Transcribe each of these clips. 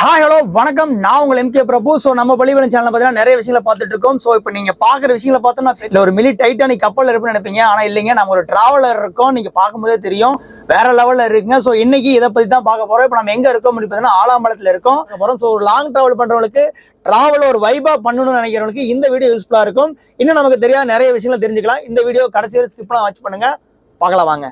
Hi hello வணக்கம். நான் உங்கள் எம்கே பிரபு. ஸோ நம்ம பள்ளிவளம் சேனல் பார்த்தீங்கன்னா நிறைய விஷயங்களை பார்த்துட்டு இருக்கோம். ஸோ இப்போ நீங்கள் பார்க்குற விஷயங்களை பார்த்தோம்னா இல்லை ஒரு மினி டைட்டானிக் கப்பல் இருப்புன்னு நினைப்பீங்க. ஆனால் இல்லைங்க. நம்ம ஒரு ட்ராவலர் இருக்கோம். நீங்கள் பார்க்கும்போதே தெரியும். வேற லெவலில் இருக்குங்க. ஸோ இன்னைக்கு இதை பற்றி தான் பார்க்க போகிறோம் இப்போ நம்ம எங்கே இருக்கோம் அப்படின்னு பார்த்தீங்கன்னா ஆலாம்பலத்தில் இருக்கோம். அப்புறம் ஸோ லாங் ட்ராவல் பண்ணுறவங்களுக்கு ட்ராவல் ஒரு வைபா பண்ணணும்னு நினைக்கிறவங்களுக்கு இந்த வீடியோ யூஸ்ஃபுல்லாக இருக்கும். இன்னும் நமக்கு தெரியாத நிறைய விஷயங்களை தெரிஞ்சுக்கலாம். இந்த வீடியோ கடைசியில் ஸ்கிப்லாம் வாட்ச் பண்ணுங்கள் பார்க்கலாம் வாங்க.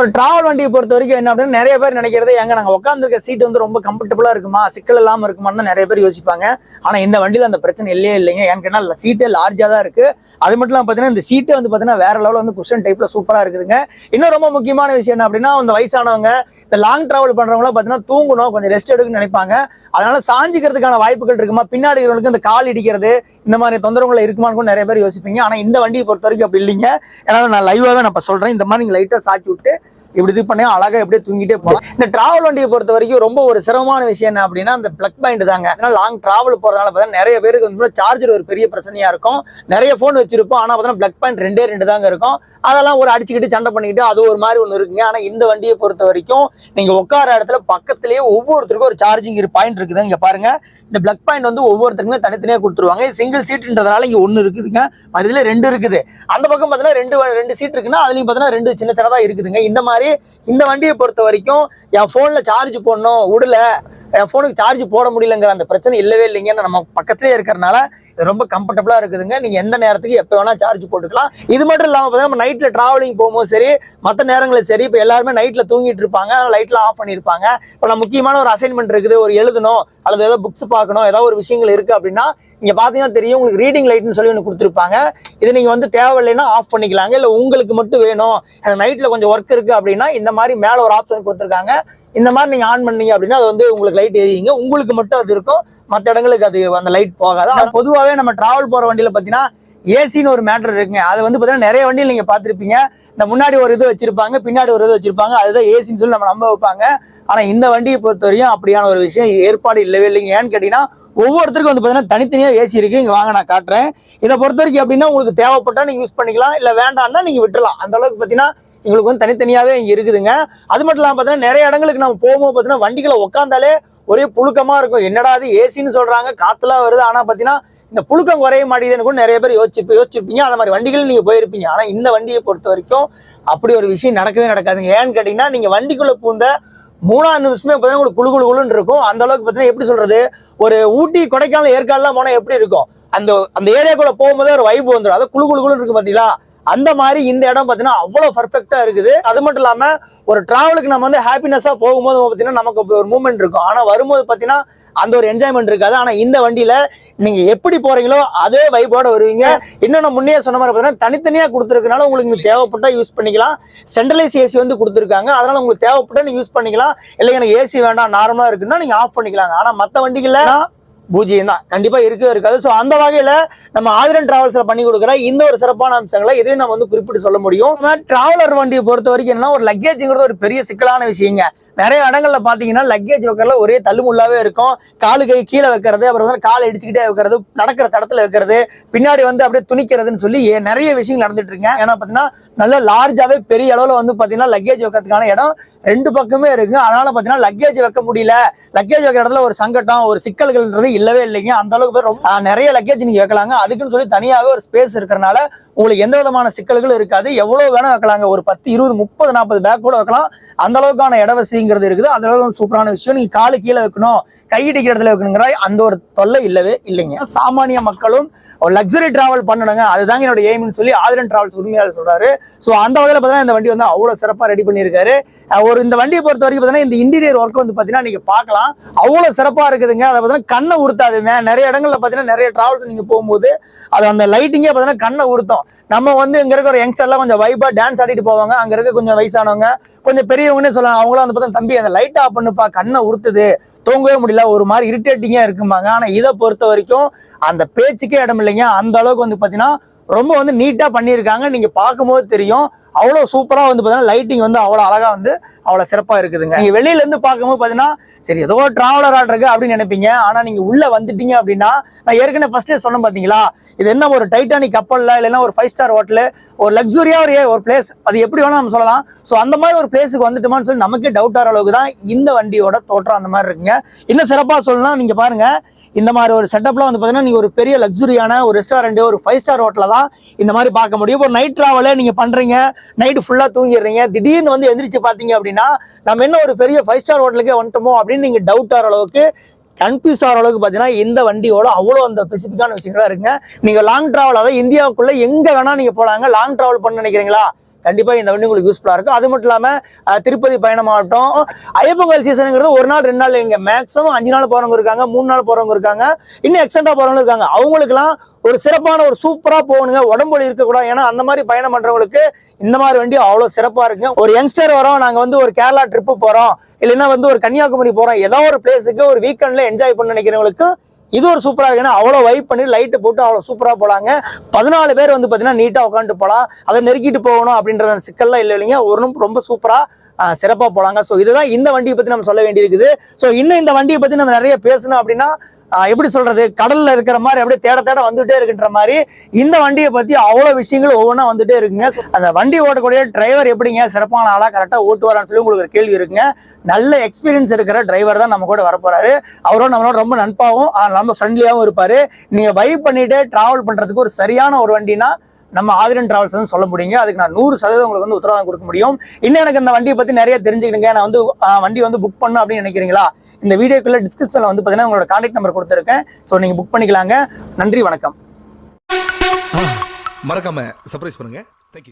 ஒரு டிராவல் வண்டியை பொறுத்த வரைக்கும் என்ன அப்படின்னு நிறைய பேர் நினைக்கிறது எங்க நாங்கள் உட்காந்துருக்க சீட் வந்து ரொம்ப கம்ஃபர்டபுளாக இருக்குமா? சிக்கல் இல்லாமல் இருக்குமான்னு நிறைய பேர் யோசிப்பாங்க. ஆனால் இந்த வண்டியில் அந்த பிரச்சனை இல்லையே இல்லைங்க. ஏன்னு கேட்டா சீட்டே லார்ஜாக தான் இருக்குது அது மட்டும் இல்லாமல் பார்த்தீங்கன்னா இந்த சீட்டே வந்து பார்த்தீங்கன்னா வேற லெவலில் வந்து குஷன் டைப்பில் சூப்பராக இருக்குதுங்க. இன்னும் ரொம்ப முக்கியமான விஷயம் என்ன அப்படின்னா அந்த வயசானவங்க இந்த லாங் ட்ராவல் பண்ணுறவங்களாம் பார்த்தீங்கன்னா தூங்கணும் கொஞ்சம் ரெஸ்ட் எடுக்கணும்னு நினைப்பாங்க. அதனால சாஞ்சிக்கிறதுக்கான வாய்ப்புகள் இருக்குமா? பின்னாடி இருக்கிறவங்களுக்கு இந்த கால் இடிக்கிறது இந்த மாதிரி தொந்தரவுகள் இருக்குமான்னு கூட நிறைய பேர் யோசிப்பீங்க. ஆனால் இந்த வண்டியை பொறுத்த வரைக்கும் அப்படி இல்லைங்க. ஏன்னா நான் லைவாகவே நான் இப்போ சொல்கிறேன் இந்த மாதிரி நீங்கள் லைட்டாக சாச்சி விட்டு இப்படி இது பண்ணி அழகா எப்படியே தூங்கிட்டே போகலாம் இந்த டிராவல் வண்டியை பொறுத்த வரைக்கும் ரொம்ப ஒரு சிரமமான விஷயம் என்ன அப்படின்னா அந்த பிளக் பாயிண்ட் தாங்க. ஏன்னா லாங் டிராவல் போறதுனால பார்த்தீங்கன்னா நிறைய பேருக்கு வந்து சார்ஜர் ஒரு பெரிய பிரச்சனையா இருக்கும். நிறைய ஃபோன் வச்சிருப்போம். ஆனா பார்த்தீங்கன்னா பிளக் பாயிண்ட் ரெண்டே ரெண்டு தாங்க இருக்கும். அதெல்லாம் ஒரு அடிச்சுக்கிட்டு சண்டை பண்ணிக்கிட்டு அது ஒரு மாதிரி ஒன்று இருக்குங்க. ஆனா இந்த வண்டியை பொறுத்த வரைக்கும் நீங்க உட்கார இடத்துல பக்கத்துலேயே ஒவ்வொருத்தருக்கும் ஒரு சார்ஜிங் பாயிண்ட் இருக்குது இங்க பாருங்க. இந்த பிளக் பாயிண்ட் வந்து ஒவ்வொருத்தருக்குமே தனித்தனியா கொடுத்துருவாங்க. சிங்கிள் சீட்ன்றதுனால இங்க ஒன்று இருக்குதுங்க. இதுல ரெண்டு இருக்குது. அந்த பக்கம் பார்த்தீங்கன்னா ரெண்டு ரெண்டு சீட் இருக்குன்னா அதுலயும் பார்த்தீங்கன்னா ரெண்டு சின்ன சின்னதா இருக்குதுங்க. இந்த மாதிரி இந்த வண்டியை பொறுத்த வரைக்கும் என் ஃபோனில் சார்ஜ் போடணும் விடல. என் ஃபோனுக்கு சார்ஜ் போட முடியலங்கிற அந்த பிரச்சனை இல்லவே இல்லைங்க. நம்ம பக்கத்துலேயே இருக்கிறனால இது ரொம்ப கம்ஃபர்டபுளாக இருக்குதுங்க. நீங்கள் எந்த நேரத்துக்கு எப்போ வேணால் சார்ஜ் போட்டுக்கலாம். இது மட்டும் இல்லாமல் பார்த்தீங்கன்னா நம்ம நைட்டில் ட்ராவலிங் போகும்போது சரி மற்ற நேரங்களில் சரி இப்போ எல்லாருமே நைட்டில் தூங்கிட்டு இருப்பாங்க. லைட்லாம் ஆஃப் பண்ணியிருப்பாங்க. இப்போ நான் முக்கியமான ஒரு அசைன்மெண்ட் இருக்குது. ஒரு எழுதணும் அல்லது ஏதோ புக்ஸ் பார்க்கணும் ஏதாவது ஒரு விஷயங்கள் இருக்குது அப்படின்னா இங்கே பார்த்தீங்கன்னா தெரியும் உங்களுக்கு ரீடிங் லைட்னு சொல்லி ஒன்று கொடுத்துருப்பாங்க. இது நீங்கள் வந்து தேவையில்லைன்னா ஆஃப் பண்ணிக்கலாங்க. இல்லை உங்களுக்கு மட்டும் வேணும். எனக்கு நைட்டில் கொஞ்சம் ஒர்க் இருக்குது அப்படின்னா இந்த மாதிரி மேலே ஒரு ஆப்ஷன் கொடுத்துருக்காங்க. இந்த மாதிரி நீங்கள் ஆன் பண்ணீங்க அப்படின்னா அது வந்து உங்களுக்கு லைட் எரியுங்க. உங்களுக்கு மட்டும் அது இருக்கும். மற்ற இடங்களுக்கு அது அந்த லைட் போகாது. ஆனால் பொதுவாகவே நம்ம டிராவல் போகிற வண்டியில் பார்த்தீங்கன்னா ஏசின்னு ஒரு மேட்டர் இருக்குங்க. அது வந்து பார்த்தீங்கன்னா நிறைய வண்டியில் நீங்கள் பார்த்துருப்பீங்க. இந்த முன்னாடி ஒரு இது வச்சிருப்பாங்க பின்னாடி ஒரு இது வச்சிருப்பாங்க. அதுதான் ஏசின்னு சொல்லி நம்ம நம்ப வைப்பாங்க. ஆனால் இந்த வண்டியை பொறுத்த வரையும் அப்படியான ஒரு விஷயம் ஏற்பாடு இல்லவே இல்லைங்க. ஏன்னு கேட்டிங்கன்னா ஒவ்வொருத்தருக்கும் வந்து பார்த்தீங்கன்னா தனித்தனியாக ஏசி இருக்குது இங்கே வாங்க நான் காட்டுறேன். இதை பொறுத்த வரைக்கும் அப்படின்னா உங்களுக்கு தேவைப்பட்டால் நீங்கள் யூஸ் பண்ணிக்கலாம். இல்லை வேண்டாம்னா நீங்கள் விட்டுலாம் அந்த அளவுக்கு பார்த்தீங்கன்னா எங்களுக்கு வந்து தனித்தனியாகவே இங்கே இருக்குதுங்க. அது மட்டும் இல்லாமல் பார்த்தீங்கன்னா நிறைய இடங்களுக்கு நம்ம போகும்போது பார்த்தீங்கன்னா வண்டிகளை உட்காந்தாலே ஒரே புழுக்கமாக இருக்கும். என்னடா அது ஏசின்னு சொல்கிறாங்க காற்றுலாம் வருது. ஆனால் பார்த்தீங்கன்னா இந்த புழுக்கம் குறைய மாட்டேங்குதுன்னு கூட நிறைய பேர் யோசிச்சு யோசிச்சிருப்பீங்க. அந்த மாதிரி வண்டிகள் நீங்கள் போயிருப்பீங்க. ஆனால் இந்த வண்டியை பொறுத்த வரைக்கும் அப்படி ஒரு விஷயம் நடக்கவே நடக்காதுங்க. ஏன்னு கேட்டிங்கன்னா நீங்கள் வண்டிக்குள்ளே பூந்த மூணாவது நிமிஷமே பார்த்தீங்கன்னா உங்களுக்கு குழு குழு குழுன்னு இருக்கும். அந்த அளவுக்கு பார்த்தீங்கன்னா எப்படி சொல்றது? ஒரு ஊட்டி கொடைக்கானல் ஏற்காடுலாம் போனால் எப்படி இருக்கும்? அந்த அந்த ஏரியாக்குள்ளே போகும்போதே ஒரு வைப்பு வந்துடும் அது குழு குழு குழுன்னு பார்த்தீங்களா அந்த மாதிரி இந்த இடம் பார்த்தீங்கன்னா அவ்வளோ பர்ஃபெக்டாக இருக்குது. அது மட்டும் இல்லாமல் ஒரு ட்ராவலுக்கு நம்ம வந்து ஹாப்பினஸாக போகும்போது பார்த்தீங்கன்னா நமக்கு ஒரு மூமெண்ட் இருக்கும். ஆனால் வரும்போது பார்த்தீங்கன்னா அந்த ஒரு என்ஜாய்மெண்ட் இருக்காது. ஆனால் இந்த வண்டியில் நீங்கள் எப்படி போகிறீங்களோ அதே வைப்போடு வருவீங்க. இன்னும் நான் முன்னே சொன்ன மாதிரி பார்த்தீங்கன்னா தனித்தனியாக கொடுத்துருக்கனால உங்களுக்கு நீங்க தேவைப்பட்டா யூஸ் பண்ணிக்கலாம். சென்ட்ரலைஸ் ஏசி வந்து கொடுத்துருக்காங்க. அதனால் உங்களுக்கு தேவைப்பட்டா யூஸ் பண்ணிக்கலாம். இல்லை எனக்கு ஏசி வேண்டாம் நார்மலாக இருக்குன்னா நீங்கள் ஆஃப் பண்ணிக்கலாங்க. ஆனால் மற்ற வண்டிகளில் பூஜ்ஜியம் தான் கண்டிப்பாக இருக்கவே இருக்காது. ஸோ அந்த வகையில் நம்ம ஆதிரன் டிராவல்ஸில் பண்ணி கொடுக்குற இந்த ஒரு சிறப்பான அம்சங்களை இதையும் நம்ம வந்து குறிப்பிட்டு சொல்ல முடியும். ட்ராவலர் டிராவலர் வண்டியை பொறுத்த வரைக்கும் என்ன ஒரு லக்கேஜ்ங்கிறது ஒரு பெரிய சிக்கலான விஷயங்க. நிறைய இடங்கள்ல பார்த்தீங்கன்னா லக்கேஜ் வைக்கிறதுல ஒரே தள்ளுமுள்ளாவே இருக்கும். காலு கை கீழே வைக்கிறது அப்புறம் வந்து கால் இடிச்சுக்கிட்டே வைக்கிறது நடக்கிற தடத்துல வைக்கிறது பின்னாடி வந்து அப்படியே துணிக்கிறதுன்னு சொல்லி ஏ- நிறைய விஷயங்கள் நடந்துட்டு இருக்கேன் ஏன்னா பாத்தீங்கன்னா நல்ல லார்ஜாவே பெரிய அளவில் வந்து பார்த்தீங்கன்னா லக்கேஜ் வைக்கிறதுக்கான இடம் ரெண்டு பக்கமே இருக்கு அதனால பார்த்தீங்கன்னா லக்கேஜ் வைக்க முடியல. லக்கேஜ் வைக்கிற இடத்துல ஒரு சங்கடம் ஒரு சிக்கல்கள்ன்றது இல்லவே இல்லைங்க. அந்த அளவுக்கு பேர் ரொம்ப நிறைய லக்கேஜ் நீங்க வைக்கலாங்க. அதுக்குன்னு சொல்லி தனியாவே ஒரு ஸ்பேஸ் இருக்கிறனால உங்களுக்கு எந்த விதமான சிக்கல்களும் இருக்காது. எவ்வளவு வேணா வைக்கலாங்க. ஒரு பத்து இருபது முப்பது நாற்பது பேக் கூட வைக்கலாம். அந்த அளவுக்கான இட வசதிங்கிறது இருக்குது. அந்த அளவுக்கு சூப்பரான விஷயம். நீங்க காலு கீழே வைக்கணும். கையிடிக்கிற இடத்துல வைக்கணுங்கிற அந்த ஒரு தொல்லை இல்லவே இல்லைங்க. சாமானிய மக்களும் ஒரு லக்ஸரி டிராவல் பண்ணணுங்க. அதுதாங்க என்னோட எய்ம்னு சொல்லி ஆதிரன் டிராவல்ஸ் உரிமையாளர் சொல்றாரு. ஸோ அந்த வகையில் பார்த்தீங்கன்னா இந்த வண்டி வந்து அவ்வளோ சிறப்பாக ரெடி பண்ணியிருக்காரு. ஒரு இந்த வண்டியை பொறுத்த வரைக்கும் பார்த்தீங்கன்னா இந்த இன்டீரியர் ஒர்க் வந்து பார்த்தீங்கன்னா நீங்கள் பார்க்கலாம். அவ்வளோ சிறப்பாக இருக்குதுங்க. அதை பார்த்தீங்கன்னா கண்ணை உறுத்தாதுங்க நிறைய இடங்கள்ல பார்த்தீங்கன்னா நிறைய டிராவல்ஸ் நீங்கள் போகும்போது அது அந்த லைட்டிங்கே பார்த்தீங்கன்னா கண்ணை உறுத்தும். நம்ம வந்து இங்கே இருக்கிற யங்ஸ்டர்லாம் கொஞ்சம் வைப்பாக டான்ஸ் ஆடிட்டு போவாங்க. அங்கே இருக்க கொஞ்சம் வயசானவங்க கொஞ்சம் பெரியவங்கன்னு சொல்லலாம். அவங்களும் வந்து பார்த்தா தம்பி அந்த லைட் ஆஃப் பண்ணுப்பா. கண்ணை உறுத்துது. தூங்கவே முடியல. ஒரு மாதிரி இரிட்டேட்டிங்காக இருக்குமாங்க ஆனால் இதை பொறுத்த வரைக்கும் அந்த பேச்சுக்கே இடம் இல்லைங்க அந்த அளவுக்கு வந்து பார்த்தீங்கன்னா ரொம்ப வந்து நீட்டாக பண்ணியிருக்காங்க. நீங்கள் பார்க்கும்போது தெரியும். அவ்வளோ சூப்பராக வந்து பார்த்தீங்கன்னா லைட்டிங் வந்து அவ்வளோ அழகாக வந்து அவ்வளோ சிறப்பாக இருக்குதுங்க. நீங்கள் வெளியிலேருந்து பார்க்கும்போது பார்த்தீங்கன்னா சரி ஏதோ ட்ராவலர் இருக்கு அப்படின்னு நினைப்பீங்க. ஆனால் நீங்கள் உள்ளே வந்துட்டீங்க அப்படின்னா நான் ஏற்கனவே ஃபஸ்ட்டே சொன்னேன் பார்த்தீங்களா இது என்ன ஒரு டைட்டானிக் கப்பலில் இல்லைன்னா ஒரு ஃபைவ் ஸ்டார் ஹோட்டலு ஒரு லக்ஸுரியாக ஒரு ஒரு பிளேஸ் அது எப்படி வேணால் நம்ம சொல்லலாம். ஸோ அந்த மாதிரி ஒரு பிளேஸுக்கு வந்துட்டோமான்னு சொல்லி நமக்கே டவுட் ஆகிற அளவுக்கு தான் இந்த வண்டியோட தோற்றம் அந்த மாதிரி இருக்குங்க. இன்னும் சிறப்பாக சொல்லலாம் நீங்கள் பாருங்கள் இந்த மாதிரி ஒரு செட்டப்லாம் வந்து பார்த்தீங்கன்னா நீங்கள் ஒரு பெரிய லக்ஸுரியான ஒரு ரெஸ்டாரண்ட்டு ஒரு ஃபைவ் ஸ்டார் ஹோட்டலில் தான் இந்த மாதிரி பார்க்க முடியும். இப்போ நைட் ட்ராவலே நீங்கள் பண்ணுறீங்க நைட்டு ஃபுல்லாக தூங்கிடுறீங்க திடீர்னு வந்து எந்திரிச்சு பார்த்தீங்க அப்படின்னா நம்ம என்ன ஒரு பெரிய ஃபைவ் ஸ்டார் ஹோட்டலுக்கே வந்துட்டோமோ அப்படின்னு நீங்கள் டவுட் ஆகிற அளவுக்கு கன்ஃபியூஸ் ஆகிற அளவுக்கு பார்த்தீங்கன்னா இந்த வண்டியோட அவ்வளோ அந்த ஸ்பெசிஃபிக்கான விஷயங்களா இருக்குங்க. நீங்கள் லாங் ட்ராவல் அதாவது இந்தியாவுக்குள்ளே எங்கே வேணால் நீங்கள் போகலாங்க லாங் ட்ராவல் பண்ண நினைக்கிறீங்களா? கண்டிப்பாக இந்த வண்டி உங்களுக்கு யூஸ்ஃபுல்லாக இருக்கும். அது மட்டும் இல்லாமல் திருப்பதி பயணமாகட்டும் ஐயப்பொங்கல் சீசனுங்கிறது ஒரு நாள் ரெண்டு நாள் இங்கே மேக்ஸிமம் அஞ்சு நாள் போகிறவங்க இருக்காங்க மூணு நாள் போகிறவங்க இருக்காங்க. இன்னும் எக்ஸ்டெண்டாக போகிறவங்க இருக்காங்க. அவங்களுக்குலாம் ஒரு சிறப்பான ஒரு சூப்பராக போகணுங்க. உடம்புல இருக்கக்கூடாது. ஏன்னா அந்த மாதிரி பயணம் பண்ணுறவங்களுக்கு இந்த மாதிரி வண்டி அவ்வளோ சிறப்பாக இருக்குங்க. ஒரு யங்ஸ்டர் வரோம் நாங்கள் வந்து ஒரு கேரளா ட்ரிப்பு போகிறோம் இல்லைன்னா வந்து ஒரு கன்னியாகுமரி போகிறோம் ஏதோ ஒரு பிளேஸுக்கு ஒரு வீக்கெண்டில் என்ஜாய் பண்ண நினைக்கிறவங்களுக்கு இது ஒரு சூப்பராக இருக்கு. ஏன்னா அவ்வளோ வைப் பண்ணி லைட்டு போட்டு அவ்வளோ சூப்பராக போகலாங்க பதினாலு பேர் வந்து பார்த்தீங்கன்னா நீட்டாக உட்காந்துட்டு போகலாம் அதை நெருக்கிட்டு போகணும் அப்படின்ற அந்த சிக்கல்லாம் இல்லை இல்லைங்க. ஒரு ரொம்ப சூப்பராக சிறப்பாக போகலாங்க ஸோ இதுதான் இந்த வண்டியை பற்றி நம்ம சொல்ல வேண்டியிருக்குது. ஸோ இன்னும் இந்த வண்டியை பற்றி நம்ம நிறைய பேசணும் அப்படின்னா எப்படி சொல்கிறது கடலில் இருக்கிற மாதிரி அப்படியே தேட தேட வந்துகிட்டே இருக்கின்ற மாதிரி இந்த வண்டியை பற்றி அவ்வளோ விஷயங்கள் ஒவ்வொன்றா வந்துகிட்டே இருக்குங்க. அந்த வண்டி ஓட்டக்கூடிய டிரைவர் எப்படிங்க? சிறப்பான ஆளாக கரெக்டாக ஓட்டுவாரான்னு சொல்லி உங்களுக்கு ஒரு கேள்வி இருக்குங்க. நல்ல எக்ஸ்பீரியன்ஸ் இருக்கிற டிரைவர் தான் நம்ம கூட வரப்போகிறாரு அவரோட நம்மளோட ரொம்ப நட்பாகவும் ரொம்ப ஃப்ரெண்ட்லியாகவும் இருப்பார். நீங்கள் வைப் பண்ணிவிட்டு ட்ராவல் பண்ணுறதுக்கு ஒரு சரியான ஒரு வண்டினா நம்ம ஆதிரன் டிராவல்ஸ் வந்து சொல்ல முடியுங்க. அதுக்கு நான் நூறு சதவீதம் உங்களுக்கு வந்து உத்தரவாதம் கொடுக்க முடியும். இன்னும் எனக்கு இந்த வண்டியை பற்றி நிறைய தெரிஞ்சுக்கிடுங்க நான் வந்து வண்டி வந்து புக் பண்ணும் அப்படின்னு நினைக்கிறீங்களா? இந்த வீடியோக்குள்ள டிஸ்கிரிப்ஷனில் வந்து பார்த்தீங்கன்னா உங்களோட கான்டாக்ட் நம்பர் கொடுத்துருக்கேன். ஸோ நீங்கள் புக் பண்ணிக்கலாங்க. நன்றி வணக்கம். மறக்காம சர்ப்ரைஸ் பண்ணுங்க. தேங்க்யூ